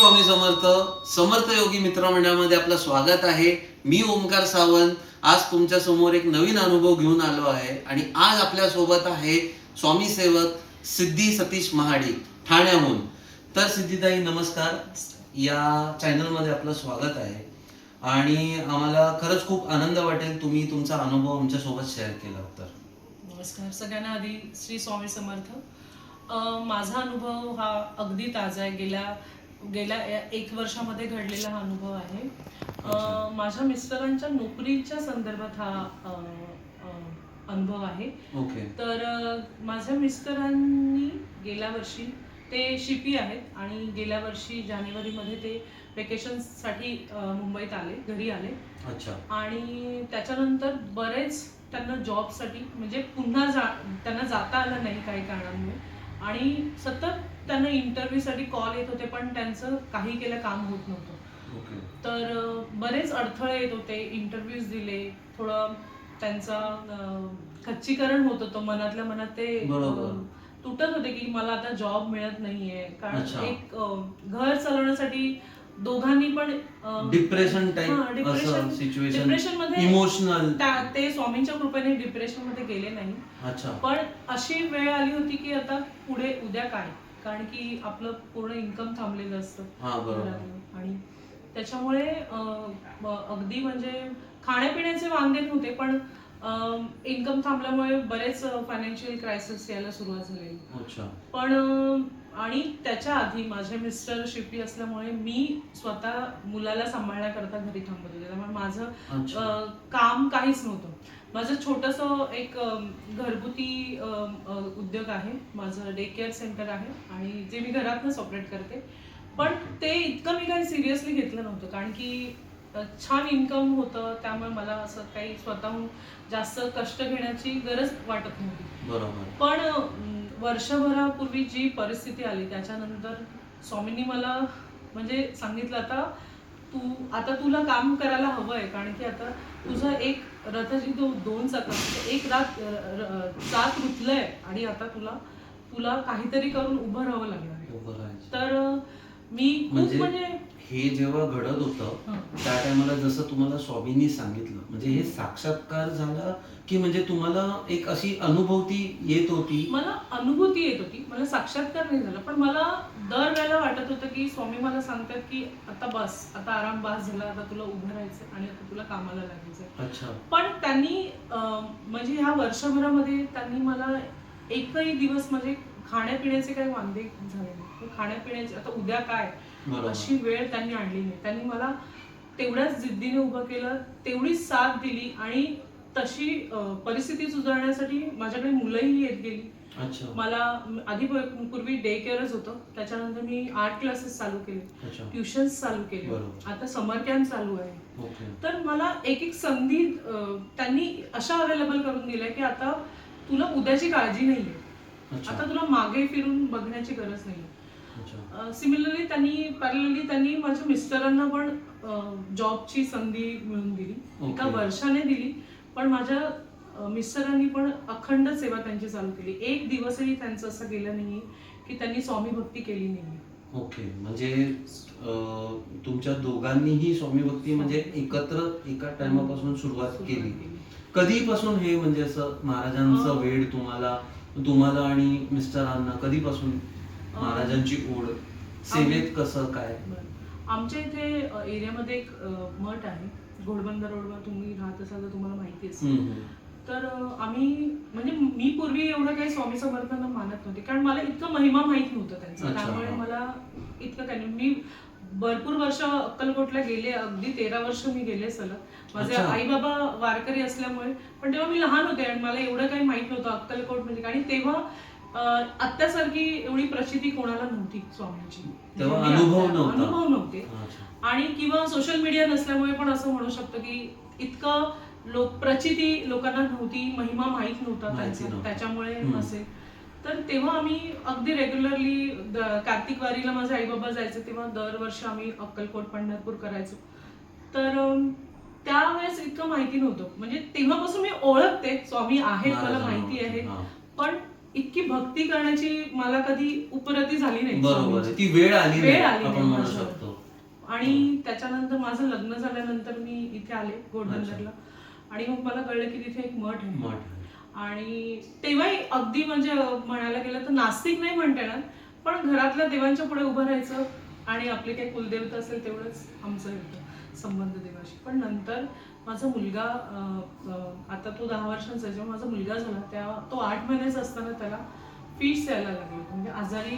स्वामी समर्थ समर्थ योगी मित्रमंडळामध्ये आपलं स्वागत आहे. मी ओमकार सावंत. आज तुमच्यासमोर एक नवीन अनुभव घेऊन आलो आहे आणि आज आपल्यासोबत आहे स्वामी सेवक सिद्धी सतीश महाडी ठाण्याहून. तर सिद्धिताई नमस्कार. या चॅनलमध्ये आपलं स्वागत आहे. आणि आम्हाला खरंच खूप आनंद वाटेल तुम्ही तुमचा अनुभव आमच्यासोबत शेअर केला तर. नमस्कार. सगळ्यांना आधी श्री स्वामी समर्थ. माझा अनुभव हा अगदी ताजा आहे. गेल्या गेल्या एक वर्षामध्ये घडलेला हा अनुभव आहे. माझ्या मिस्टरांच्या नोकरीच्या संदर्भात हा अनुभव आहे. ओके. तर माझ्या मिस्टरांनी गेल्या वर्षी ते शिपी आहेत आणि गेल्या वर्षी जानेवारीमध्ये ते वेकेशनसाठी मुंबईत आले घरी आले. अच्छा. आणि त्याच्यानंतर बरेच त्यांना जॉबसाठी म्हणजे पुन्हा जा त्यांना जाता आलं नाही काही कारणांमुळे. आणि सतत त्यांना इंटरव्ह्यूसाठी कॉल येत होते पण त्यांचं काही केलं काम होत नव्हतं. तर बरेच अडथळे येत होते इंटरव्ह्यूज दिले थोडं त्यांचं खच्चीकरण होत होतं मनातल्या मनात ते तुटत होते की मला आता जॉब मिळत नाहीये. कारण. एक घर चालवण्यासाठी दोघांनी पण डिप्रेशन depression मध्ये इमोशनल ते स्वामींच्या कृपेने डिप्रेशनमध्ये गेले नाही. अच्छा. पण अशी वेळ आली होती की आता पुढे उद्या काय? कारण की आपलं पूर्ण इन्कम थांबलेलं असतं. आणि त्याच्यामुळे अगदी म्हणजे खाण्यापिण्याचे वांदे नव्हते पण इन्कम थांबल्यामुळे बरेच फायनान्शियल क्रायसिस यायला सुरुवात झालेली अच्छा. पण आणि त्याच्या आधी माझे मिस्टर शिपी असल्यामुळे मी स्वतः मुलाला सांभाळण्याकरता घरी थांबत होते. त्यामुळे माझं काम काहीच नव्हतं. माझं छोटस एक घरगुती उद्योग आहे. माझं डे केअर सेंटर आहे आणि जे मी घरातनंच ऑपरेट करते. पण ते इतकं मी काही सिरियसली घेतलं नव्हतं. कारण की छान इन्कम होतं. त्यामुळे मला असं काही स्वतःहून जास्त कष्ट घेण्याची गरज वाटत नव्हती. बरोबर. पण वर्षभरापूर्वी जी परिस्थिती आली त्याच्यानंतर स्वामींनी मला म्हणजे सांगितलं आता तू आता तुला काम करायला हवंय कारण की आता तुझं एक रथाची दो दोन चाक एक रात चाक रुतलंय आणि आता तुला तुला काहीतरी करून उभं राहावं लागणार. तर मी खूप म्हणजे म्हणजे हे जेव्हा घडत होतं. त्या टायमाला जसं तुम्हाला स्वामींनी सांगितलं म्हणजे हे साक्षात्कार झाला की म्हणजे तुम्हाला एक अशी अनुभूती येत होती? मला अनुभूती येत होती. मला साक्षात्कार नाही झाला पण मला दर वेळेला वाटत होतं की स्वामी मला सांगतात की आता बस आता आराम बास झाला आता तुला उभं राहायचं आणि आता तुला कामाला लागायचं अच्छा. पण त्यांनी म्हणजे ह्या वर्षभरामध्ये त्यांनी मला एकही दिवस म्हणजे खाण्यापिण्याचे काही वांदे झाले नाही. खाण्यापिण्याचे आता उद्या काय? अशी वेळ त्यांनी आणली नाही. त्यांनी मला तेवढ्याच जिद्दीने उभं केलं तेवढीच साथ दिली आणि तशी परिस्थिती सुधारण्यासाठी माझ्याकडे मुलंही येत गेली. मला आधी पूर्वी डे केअरच होतं. त्याच्यानंतर मी आर्ट क्लासेस चालू केले. ट्युशन्स चालू केले. आता समर कॅम्प चालू आहे. तर मला एक एक संधी त्यांनी अशा अवेलेबल करून दिल्या की आता तुला उद्याची काळजी नाहीये. आता तुला मागे फिरून बघण्याची गरज नाही सिमिलरली त्यांनी पॅरलली त्यांनी माझ्या मिस्टरांना पण जॉबची संधी मिळवून दिली. एका. वर्षाने दिली. पण माझ्या मिस्टरांनी पण अखंड सेवा त्यांची चालू केली. एक दिवसही त्यांचं असं गेलं नाही की त्यांनी स्वामी भक्ती केली नाही ओके. म्हणजे तुमच्या दोघांनीही स्वामी भक्ती म्हणजे एकत्र एका टायमापासून सुरुवात केली. कधीपासून हे म्हणजे असं महाराजांचं. वेळ तुम्हाला तुम्हाला आणि मिस्टरांना कधीपासून महाराजांची ओढ. सेवेत कसं काय. आमच्या इथे एरियामध्ये एक मठ आहे. घोडबंदर रोडवर तुम्ही राहत असाल तर तुम्हाला माहिती असेल. तर आम्ही म्हणजे मी पूर्वी एवढं काही स्वामी समर्थांना मानत नव्हते. कारण मला इतकं महिमा माहीत नव्हतं त्यांचा. त्यामुळे. मला इतकं नाही. मी भरपूर वर्ष अक्कलकोटला गेले. अगदी तेरा वर्ष मी गेले सलग. माझे. आई बाबा वारकरी असल्यामुळे. पण तेव्हा मी लहान होते आणि मला एवढं काही माहीत नव्हतं अक्कलकोट म्हणजे. आणि तेव्हा आत्तासारखी एवढी प्रचिती कोणाला नव्हती स्वामींची म्हणजे अनुभव नव्हता. आणि किंवा सोशल मीडिया नसल्यामुळे पण असं म्हणू शकतो की इतकं लोक प्रचिती लोकांना नव्हती महिमा माहीत नव्हता. त्याच्यामुळे. असेल तर तेव्हा आम्ही अगदी रेग्युलरली कार्तिक वारीला माझे आई बाबा जायचे तेव्हा दरवर्षी आम्ही अक्कलकोट पंढरपूर करायचो तर त्यावेळेस इतकं माहिती नव्हतं म्हणजे तेव्हापासून मी ओळखते स्वामी आहेत मला माहिती आहे. पण इतकी भक्ती करण्याची मला कधी उपरती झाली नाही बरोबर आहे. ती वेळ आली वेळ नाही आली आपण नाही म्हणू माझ्यावर. शकतो. आणि त्याच्यानंतर माझं लग्न झाल्यानंतर मी इथे आले घोडबंदरला आणि मग मला कळलं की तिथे एक मठ आहे. मठ. आणि तेव्हाही अगदी म्हणजे म्हणायला गेलं तर नास्तिक नाही म्हणता येणार पण घरातल्या देवांच्या पुढे उभं राहायचं आणि आपले काही कुलदेवता असेल तेवढंच आमचं होतं संबंध देवाशी. पण नंतर माझा मुलगा आता तो दहा वर्षांचा जेव्हा माझा मुलगा झाला तेव्हा तो आठ महिन्याचा असताना त्याला फिट्स यायला लागले होते. म्हणजे आजारी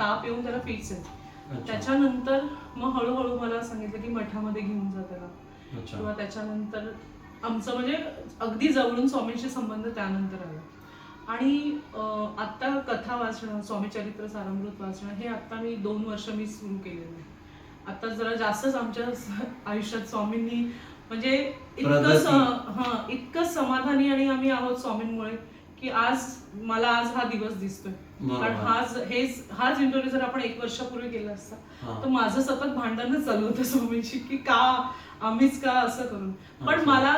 ताप येऊन त्याला फिट्स अच्छा. त्याच्यानंतर मग हळूहळू मला सांगितलं की मठामध्ये घेऊन जा त्याला. किंवा त्याच्यानंतर आमचं म्हणजे अगदी जवळून स्वामींशी संबंध त्यानंतर आला. आणि अं, आता कथा वाचणं स्वामी चरित्र सारामृत वाचणं हे आता मी दोन वर्ष मी सुरू केलेलं आहे. आता जरा जास्तच आमच्या आयुष्यात स्वामींनी म्हणजे इतकं प्रगती. स- हा इतकं समाधानी आणि आम्ही आहोत स्वामींमुळे की आज मला आज हा दिवस दिसतोय बरोबर. कारण हाच हेच हाच इंटरव्ह्यू जर आपण एक वर्षापूर्वी केला असता हा. तर माझं सतत भांडणच चालू होतं स्वामींशी की का आम्हीच का असं करून पण अच्छा. मला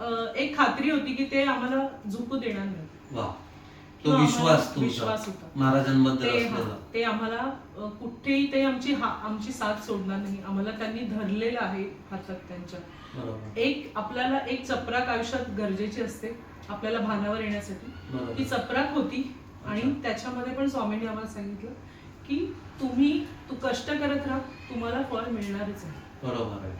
अं, एक खात्री होती की ते आम्हाला झुकू देणार नाही वा तो विश्वास आम्हाला तुमचा विश्वास होता. महाराजांबद्दल ते हा, असलेला ते आम्हाला अं, कुठेही ते आमची हा आमची साथ सोडणार नाही आम्हाला त्यांनी धरलेलं आहे हातात त्यांच्या बरोबर एक आपल्याला एक चपराक आयुष्यात गरजेची असते आपल्याला भानावर येण्यासाठी बरोबर. ती चपराक होती आणि अच्छा. त्याच्यामध्ये पण स्वामींनी आम्हाला सांगितलं की तुम्ही तू कष्ट करत राहा तुम्हाला फळ मिळणारच आहे बरोबर आहे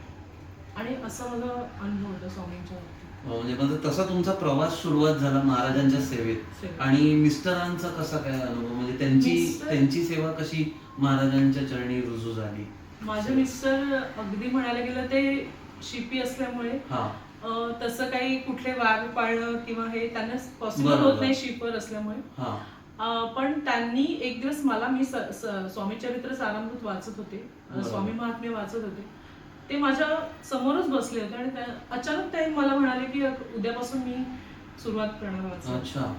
आणि असं मला अनुभव होता स्वामींच्या. म्हणजे म्हणजे तसा तुमचा प्रवास सुरुवात झाला महाराजांच्या सेवेत. आणि मिस्टरांचा कसा काय अनुभव? म्हणजे त्यांची त्यांची सेवा कशी महाराजांच्या चरणी रुजू झाली? माझे मिस्टर अगदी म्हणायला गेलं ते शिपी असल्यामुळे हा. तसं काही कुठले वाघ पाळणं किंवा हे त्यांना पॉसिबल. होत नाही शिपवर असल्यामुळे. हा. पण त्यांनी एक दिवस मला मी स्वामी चरित्र सारामृत वाचत होते. स्वामी महात्म्य वाचत होते. ते माझ्या समोरच बसले होते आणि अचानक ते मला म्हणाले की उद्यापासून मी सुरुवात करणार. अच्छा.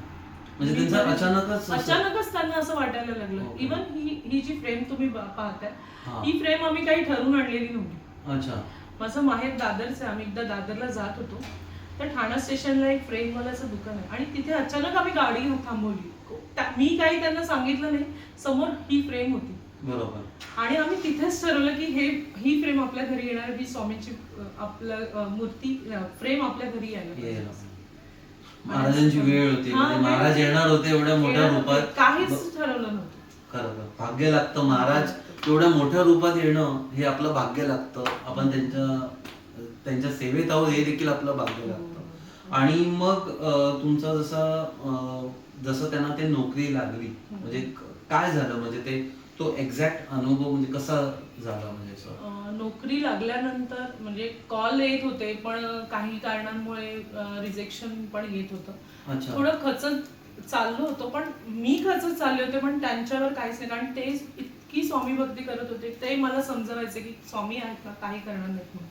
म्हणजे त्यांचा अचानकच त्यांना असं वाटायला लागलं. Even he. He G frame तुम्ही पाहताय हा. ही फ्रेम आम्ही काही ठरवून आणलेली नव्हती. अच्छा. माझं माहेर दादरचं आम्ही एकदा दादरला जात होतो. तर ठाणा स्टेशनला एक फ्रेमवाल्याचं दुकान आहे. आणि तिथे अचानक आम्ही गाडी थांबवली. मी काही त्यांना सांगितलं नाही. समोर ही फ्रेम होती. बरोबर. आणि आम्ही तिथेच ठरवलं की हे ही फ्रेम आपल्या घरी येणार ही स्वामींची अं, आपलं अं, मूर्ती फ्रेम आपल्या घरी. येईल. महाराजांची वेळ होती हा, म्हणजे महाराज. येणार होते एवढ्या मोठ्या येणार रूपात. काहीच ठरवलं नव्हतं खरं. भाग्य लागतं महाराज एवढ्या मोठ्या रूपात येणं हे आपलं भाग्य लागतं आपण त्यांच्या त्यांच्या सेवेत आहोत हे देखील आपलं भाग्य लागतं आणि मग तुमचा जसा जसं त्यांना ते नोकरी लागली म्हणजे काय झालं म्हणजे ते तो एक्झॅक्ट अनुभव म्हणजे कसा झाला म्हणजे असं? अं, नोकरी लागल्यानंतर म्हणजे कॉल येत होते पण काही कारणांमुळे रिजेक्शन पण येत होतं. अच्छा. थोडं खचत चाललो होतो पण मी खचत चालले होते पण त्यांच्यावर काहीच नाही. कारण ते इतकी स्वामी भक्ती करत होते ते मला समजवायचे की स्वामी आहेत ना काही करणार नाहीत म्हणून.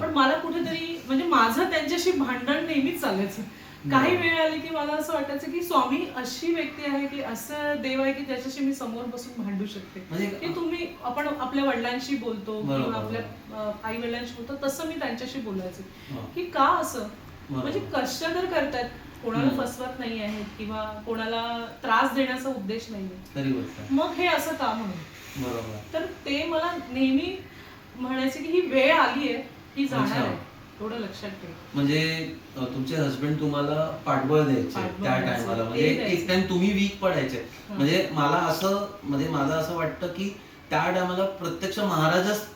पण मला कुठेतरी म्हणजे माझं त्यांच्याशी भांडण नेहमीच चालायचं. काही वेळ आली की मला असं वाटायचं की स्वामी अशी व्यक्ती आहे की असं देव आहे की त्याच्याशी मी समोर बसून भांडू शकते. म्हणजे की तुम्ही आपण आपल्या वडिलांशी बोलतो किंवा आपल्या आई वडिलांशी बोलतो तसं मी त्यांच्याशी बोलायचे. हा. की का असं. म्हणजे कष्ट तर करतायत कोणाला. फसवत नाही आहेत किंवा कोणाला त्रास देण्याचा उद्देश आहे. मग हे असं का म्हणून? तर ते मला नेहमी म्हणायचे की ही वेळ आली आहे ही जाणार. आहे थोडं लक्षात ठेव म्हणजे अ, तुमचे हस्बंड तुम्हाला पाठबळ द्यायचे पाठबळ त्या द्यायचे. टायमाला ते म्हणजे द्यायचे. एक टाइम तुम्ही वीक पडायचे हा. म्हणजे मला असं म्हणजे मला असं वाटतं की त्या टायमाला प्रत्यक्ष महाराजच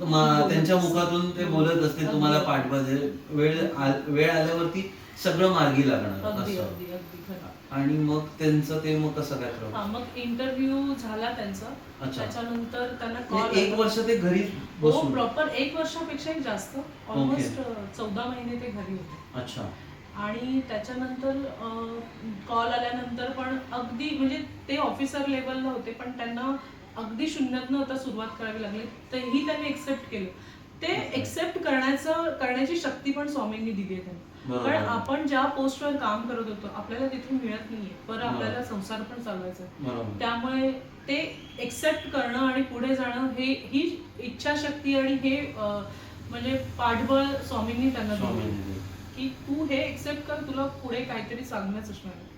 मा- बोलत त्यांच्या असतील. मुखातून ते. बोलत असतील. तुम्हाला पाठबळ दे वेळ आ- वेळ आल्यावरती सगळं मार्गी लागणार अगदी असं. अगदी अगदी खरं. आणि मग त्यांचं ते मग कसं काय हा मग इंटरव्ह्यू झाला त्यांचा. अच्छा. त्याच्यानंतर त्यांना कॉल म्हणजे एक वर्ष ते घरी हो बसून. प्रॉपर एक वर्षापेक्षाही जास्त. ऑलमोस्ट चौदा महिने ते घरी होते. अच्छा. आणि त्याच्यानंतर कॉल आल्यानंतर पण अगदी म्हणजे ते ऑफिसर लेवलला होते पण त्यांना अगदी शून्यातनं आता सुरुवात करावी लागली. तेही त्यांनी एक्सेप्ट केलं. ते एक्सेप्ट करण्याचं करण्याची शक्ती पण स्वामींनी दिली आहे त्यांना. कारण आपण ज्या पोस्टवर काम करत होतो आपल्याला तिथून मिळत नाहीये बरोबर. आपल्याला संसार पण चालवायचा त्यामुळे ते एक्सेप्ट करणं आणि पुढे जाणं हे ही इच्छाशक्ती आणि हे म्हणजे पाठबळ स्वामींनी त्यांना दिलं. की तू हे एक्सेप्ट कर तुला पुढे काहीतरी सांगणंच असणार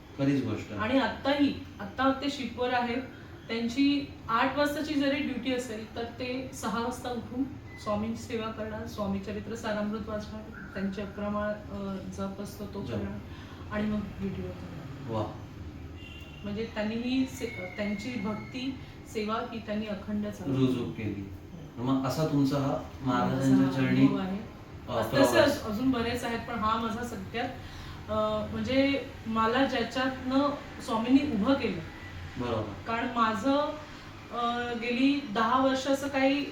गोष्ट. आणि आत्ताही आत्ता ते शिपवर आहेत त्यांची आठ वाजताची जरी ड्युटी असेल तर ते सहा वाजता उठून स्वामींची सेवा करणार स्वामी चरित्र सारामृत वाचणार त्यांचे अक्रमाळ अं, जप असतो तो जप. करणार आणि मग ड्युटीवर करणार. वा. म्हणजे त्यांनी ही त्यांची भक्ती सेवा ही त्यांनी अखंड. रुजू केली. मग असा तुमचा हा महाराजांच्या हा चरणी आहे. तसे अजून बरेच आहेत पण हा माझा सगळ्यात म्हणजे मला ज्याच्यातनं स्वामींनी उभं केलं. बरोबर. कारण माझं गेली दहा वर्ष असं काही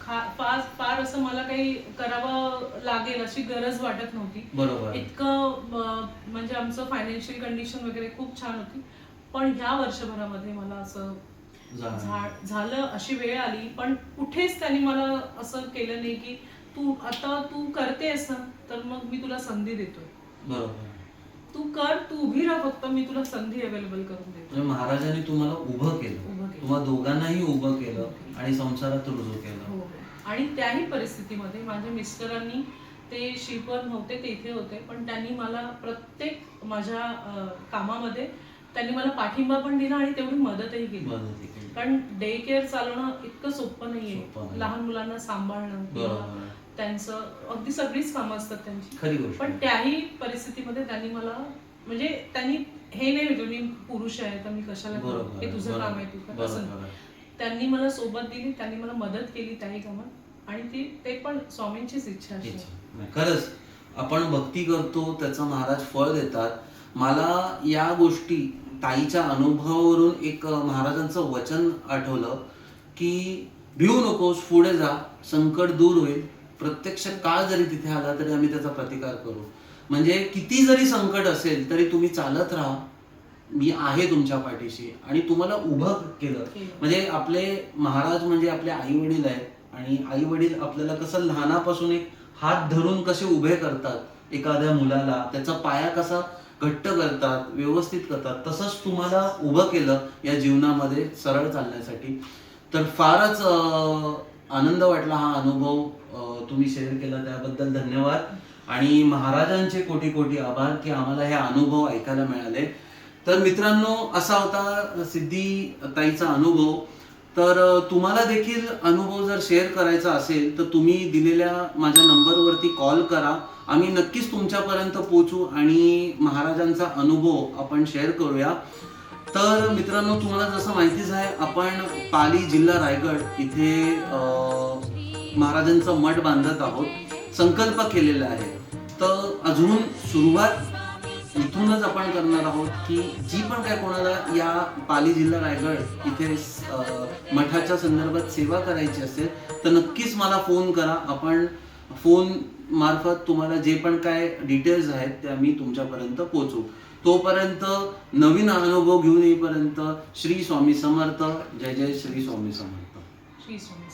खा- फार फार असं मला काही करावं लागेल अशी गरज वाटत नव्हती. बरोबर. इतकं म्हणजे आमचं फायनान्शियल कंडिशन वगैरे खूप छान होती. पण ह्या वर्षभरामध्ये मला असं झालं अशी वेळ आली. पण कुठेच त्यांनी मला असं केलं नाही की तू आता तू करतेस ना तर मग मी तुला संधी देतोय. बरोबर. तू कर तू उभी राहा फक्त मी तुला संधी अवेलेबल करून देतो. म्हणजे महाराजांनी तुम्हाला उभं केलं. उभं केलं. तुम्हा दोघांनाही उभं केलं आणि संसारात रुजू केलं. हो आणि त्याही परिस्थितीमध्ये माझ्या मिस्टरांनी ते शिपवर नव्हते ते इथे होते पण त्यांनी मला प्रत्येक माझ्या कामामध्ये त्यांनी मला पाठिंबा पण दिला आणि तेवढी मदतही केली. कारण डे केअर चालवणं इतकं सोपं नाहीये. लहान मुलांना सांभाळणं त्यांचं अगदी सगळीच कामं असतात त्यांची खरी गोष्ट पण आहे. त्याही परिस्थितीमध्ये त्यांनी मला म्हणजे त्यांनी हे नाही म्हटलं मी पुरुष आहे तर मी कशाला करू? बरोबर हे तुझं बरोबर. काम आहे तू कर असं नाही. बरोबर आहे. त्यांनी मला सोबत दिली त्यांनी मला मदत केली त्याही कामात आणि ती ते पण स्वामींचीच इच्छा अशी. नाही, खरंच आपण भक्ती करतो त्याचं महाराज फळ देतात मला या गोष्टी ताईच्या अनुभवावरून एक अं, महाराजांचं वचन आठवलं की भिवू नकोस पुढे जा संकट दूर होईल प्रत्यक्ष काळ जरी तिथे आला तरी आम्ही त्याचा प्रतिकार करू. म्हणजे किती जरी संकट असेल तरी तुम्ही चालत राहा. मी आहे तुमच्या पाठीशी आणि तुम्हाला उभं केलं. म्हणजे आपले महाराज म्हणजे आपले आई वडील आहेत आणि आई वडील आपल्याला कसं लहानापासून एक हात धरून कसे उभे करतात. एखाद्या मुलाला त्याचा पाया कसा घट्ट करतात व्यवस्थित करतात तसंच तुम्हाला उभं केलं या जीवनामध्ये सरळ चालण्यासाठी. तर फारच आनंद वाटला हा अनुभव तुम्ही शेअर केला त्याबद्दल धन्यवाद. आणि महाराजांचे कोटी कोटी आभार की आम्हाला हे अनुभव ऐकायला मिळाले. तर मित्रांनो असा होता सिद्धी ताईचा अनुभव. तर तुम्हाला देखील अनुभव जर शेअर करायचा असेल तर तुम्ही दिलेल्या माझ्या नंबरवरती कॉल करा. आम्ही नक्कीच तुमच्यापर्यंत पोहोचू आणि महाराजांचा अनुभव आपण शेअर करूया. तर मित्रांनो तुम्हाला जसं माहितीच आहे आपण पाली जिल्हा रायगड इथे महाराजांचा मठ बांधत आहोत. संकल्प केलेला आहे. तर अजून सुरुवात इथूनच आपण करणार आहोत की जी पण काय कोणाला या पाली जिल्हा रायगड इथे मठाच्या संदर्भात सेवा करायची असेल तर नक्कीच मला फोन करा. आपण फोन मार्फत तुम्हाला जे पण काय डिटेल्स आहेत त्या मी तुमच्यापर्यंत पोहोचू तोपर्यंत नवीन अनुभव घेऊन येईपर्यंत श्री स्वामी समर्थ. जय जय श्री स्वामी समर्थ. श्री स्वामी.